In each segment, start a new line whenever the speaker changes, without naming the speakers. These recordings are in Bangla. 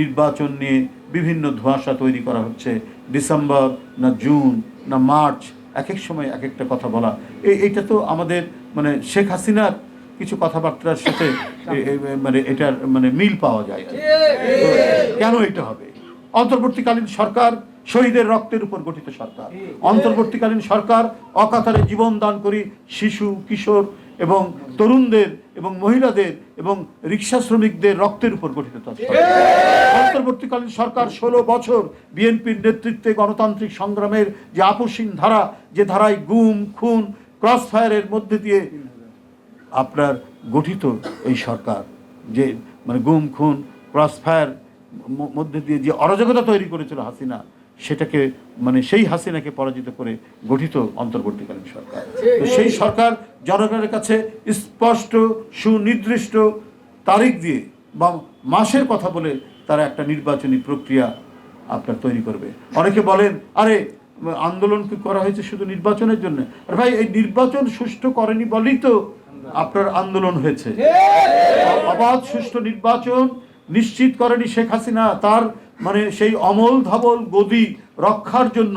নির্বাচন নিয়ে বিভিন্ন ধোঁয়াশা তৈরি করা হচ্ছে। ডিসেম্বর, না জুন, না মার্চ এক এক সময় এক একটা কথা বলা। এই এইটা তো আমাদের মানে শেখ হাসিনার কিছু কথাবার্তার সাথে মানে এটার মানে মিল পাওয়া যায়। কেন এটা হবে? অন্তর্বর্তীকালীন সরকার শহীদের রক্তের উপর গঠিত সরকার। অন্তর্বর্তীকালীন সরকার অকাতারে জীবন দান করি শিশু, কিশোর এবং তরুণদের এবং মহিলাদের এবং রিক্সা শ্রমিকদের রক্তের উপর গঠিত অন্তর্বর্তীকালীন সরকার ষোলো বছর বিএনপির নেতৃত্বে গণতান্ত্রিক সংগ্রামের যে আপসীন ধারা, যে ধারায় গুম, খুন ক্রস ফায়ারের মধ্যে দিয়ে আপনার গঠিত এই সরকার, যে মানে গুম, খুন ক্রস ফায়ার মধ্যে দিয়ে যে অরাজকতা তৈরি করেছিল হাসিনা সেটাকে মানে সেই হাসিনাকে পরাজিত করে গঠিত অন্তর্বর্তীকালীন সরকার। তো সেই সরকার জনগণের কাছে স্পষ্ট সুনির্দিষ্ট তারিখ দিয়ে বা মাসের কথা বলে তারা একটা নির্বাচনী প্রক্রিয়া আপনার তৈরি করবে। অনেকে বলেন আরে আন্দোলন কি করা হয়েছে শুধু নির্বাচনের জন্য? আর ভাই এই নির্বাচন সুষ্ঠু করেনি বলেই তো আপনার আন্দোলন হয়েছে। অবাধ সুষ্ঠু নির্বাচন নিশ্চিত করেনি শেখ হাসিনা তার মানে সেই অমল ধবল গদি রক্ষার জন্য।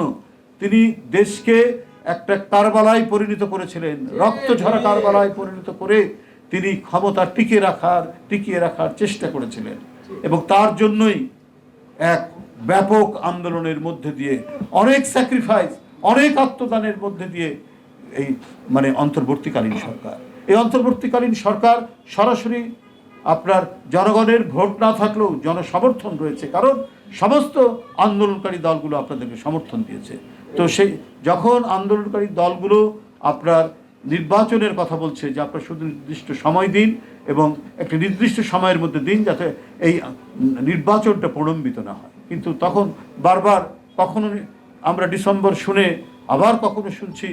তিনি দেশকে একটা কারবালায় পরিণত করেছিলেন, রক্ত ঝরা কারবালায় পরিণত করে তিনি ক্ষমতা টিকিয়ে রাখার টিকিয়ে রাখার চেষ্টা করেছিলেন। এবং তার জন্যই এক ব্যাপক আন্দোলনের মধ্যে দিয়ে, অনেক স্যাক্রিফাইস অনেক আত্মদানের মধ্যে দিয়ে এই মানে অন্তর্বর্তীকালীন সরকার। এই অন্তর্বর্তীকালীন সরকার সরাসরি আপনার জনগণের ভোট না থাকলেও জনসমর্থন রয়েছে। কারণ সমস্ত আন্দোলনকারী দলগুলো আপনাদেরকে সমর্থন দিয়েছে। তো সেই যখন আন্দোলনকারী দলগুলো আপনার নির্বাচনের কথা বলছে যে আপনার শুধু নির্দিষ্ট সময় দিন এবং একটি নির্দিষ্ট সময়ের মধ্যে দিন যাতে এই নির্বাচনটা প্রলম্বিত না হয়। কিন্তু তখন বারবার কখনো আমরা ডিসেম্বর শুনে আবার কখনো শুনছি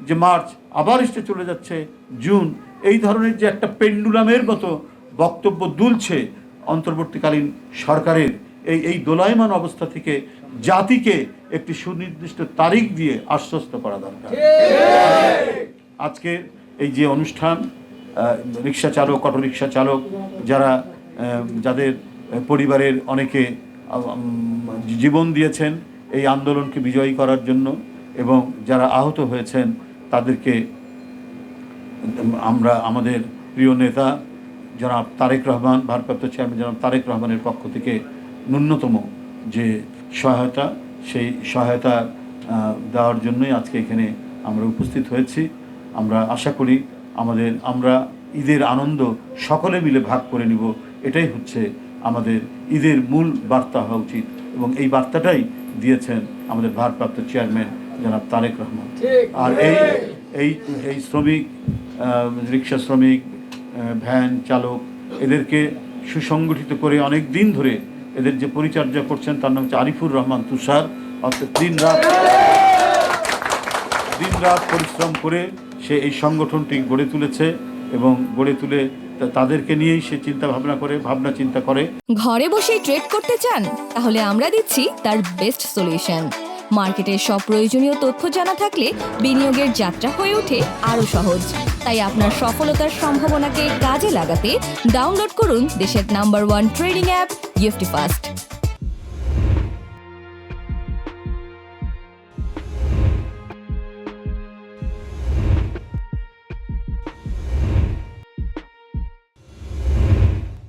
যে মার্চ আবার এসে চলে যাচ্ছে, জুন। এই ধরনের যে একটা পেন্ডুলামের মতো বক্তব্য দুলছে অন্তর্বর্তীকালীন সরকারের। এই এই দোলায়মান অবস্থা থেকে জাতিকে একটি সুনির্দিষ্ট তারিখ দিয়ে আশ্বস্ত করা দরকার। আজকে এই যে অনুষ্ঠান রিক্সা চালক, অটো রিক্সা চালক, যারা যাদের পরিবারের অনেকে জীবন দিয়েছেন এই আন্দোলনকে বিজয়ী করার জন্য এবং যারা আহত হয়েছেন তাদেরকে আমরা, আমাদের প্রিয় নেতা জনাব তারেক রহমান ভারপ্রাপ্ত চেয়ারম্যান জনাব তারেক রহমানের পক্ষ থেকে ন্যূনতম যে সহায়তা সেই সহায়তা দেওয়ার জন্যই আজকে এখানে আমরা উপস্থিত হয়েছি। আমরা আশা করি আমাদের আমরা ঈদের আনন্দ সকলে মিলে ভাগ করে নিব। এটাই হচ্ছে আমাদের ঈদের মূল বার্তা হওয়া উচিত এবং এই বার্তাটাই দিয়েছেন আমাদের ভারপ্রাপ্ত চেয়ারম্যান জনাব তারেক রহমান। আর এই এই এই শ্রমিক রিক্সা শ্রমিক ভ্যান, চালক এদেরকে সুসংগঠিত করে অনেক দিন ধরে এদের যে পরিচর্যা করছেন, তার নাম হচ্ছে আরিফুর রহমান তুষার। অর্থাৎ দিন রাত দিন রাত পরিশ্রম করে সে এই সংগঠনটি গড়ে তুলেছে এবং গড়ে তুলে তাদেরকে নিয়েই সে চিন্তা ভাবনা করে, ভাবনা চিন্তা করে।
ঘরে বসেই ট্রেড করতে চান? তাহলে আমরা দিচ্ছি তার বেস্ট সলিউশন মার্কেটের সব প্রয়োজনীয় তথ্য জানা থাকলে বিনিয়োগের যাত্রা হয়ে ওঠে আরও সহজ। তাই আপনার সফলতার সম্ভাবনাকে কাজে লাগাতে ডাউনলোড করুন দেশের নাম্বার ওয়ান ট্রেডিং অ্যাপ গিফটি ফাস্ট